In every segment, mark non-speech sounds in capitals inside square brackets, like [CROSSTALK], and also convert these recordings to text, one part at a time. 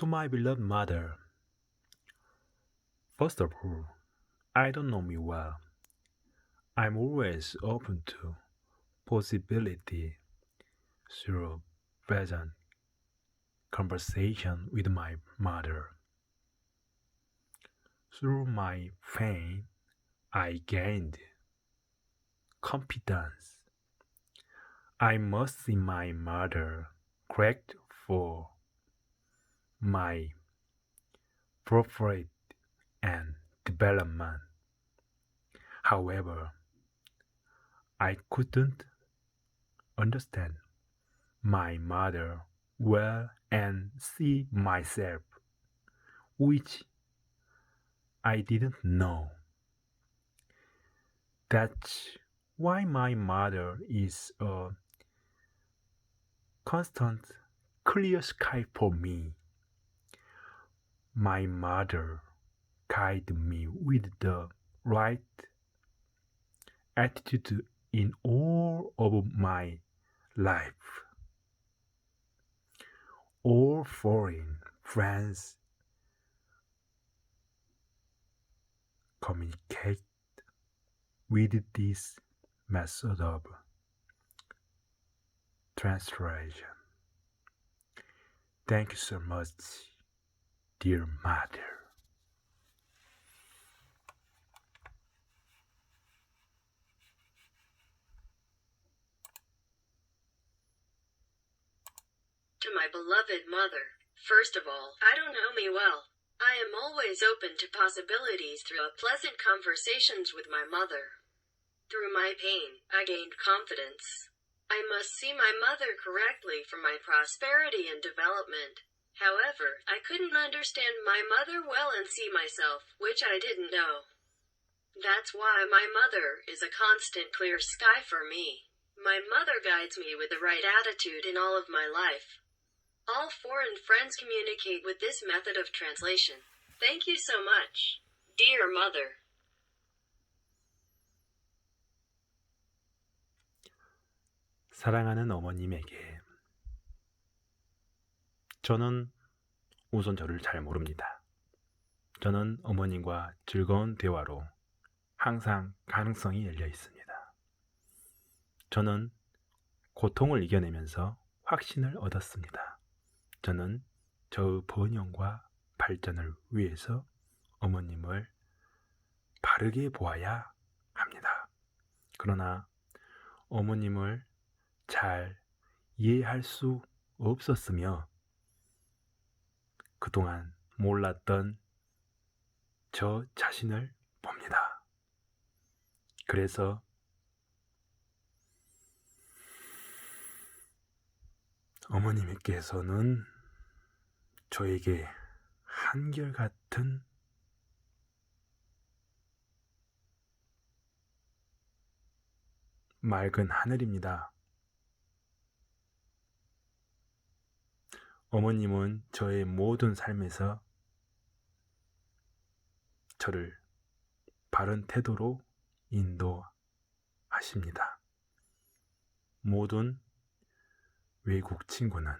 To my beloved mother, first of all, I don't know me well. I'm always open to possibility through present conversation with my mother. Through my pain, I gained confidence. I must see my mother correct for my profit and development. However, I couldn't understand my mother well and see myself, which I didn't know. That's why my mother is a constant clear sky for me. My mother guided me with the right attitude in all of my life. All foreign friends communicate with this method of translation. Thank you so much, dear mother. To my beloved mother, first of all, I don't know me well. I am always open to possibilities through pleasant conversations with my mother. Through my pain, I gained confidence. I must see my mother correctly for my prosperity and development. However, I couldn't understand my mother well and see myself, which I didn't know. That's why my mother is a constant clear sky for me. My mother guides me with the right attitude in all of my life. All foreign friends communicate with this method of translation. Thank you so much. Dear mother. 사랑하는 어머님에게 저는 우선 저를 잘 모릅니다. 저는 어머님과 즐거운 대화로 항상 가능성이 열려 있습니다. 저는 고통을 이겨내면서 확신을 얻었습니다. 저는 저의 번영과 발전을 위해서 어머님을 바르게 보아야 합니다. 그러나 어머님을 잘 이해할 수 없었으며 그동안 몰랐던 저 자신을 봅니다. 그래서 어머님께서는 저에게 한결같은 맑은 하늘입니다. 어머님은 저의 모든 삶에서 저를 바른 태도로 인도하십니다. 모든 외국 친구는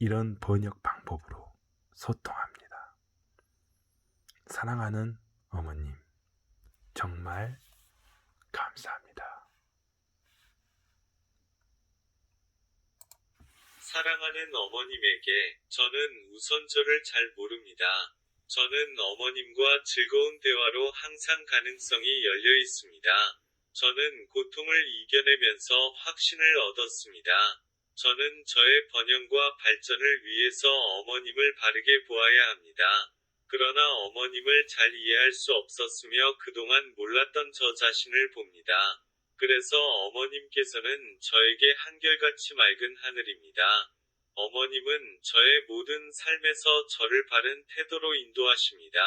이런 번역 방법으로 소통합니다. 사랑하는 어머님, 정말 감사합니다. 사랑하는 어머님에게 저는 우선 저를 잘 모릅니다. 저는 어머님과 즐거운 대화로 항상 가능성이 열려 있습니다. 저는 고통을 이겨내면서 확신을 얻었습니다. 저는 저의 번영과 발전을 위해서 어머님을 바르게 보아야 합니다. 그러나 어머님을 잘 이해할 수 없었으며 그동안 몰랐던 저 자신을 봅니다. 그래서 어머님께서는 저에게 한결같이 맑은 하늘입니다. 어머님은 저의 모든 삶에서 저를 바른 태도로 인도하십니다.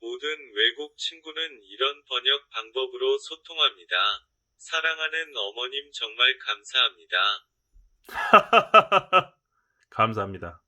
모든 외국 친구는 이런 번역 방법으로 소통합니다. 사랑하는 어머님 정말 감사합니다. [LAUGHS] 감사합니다.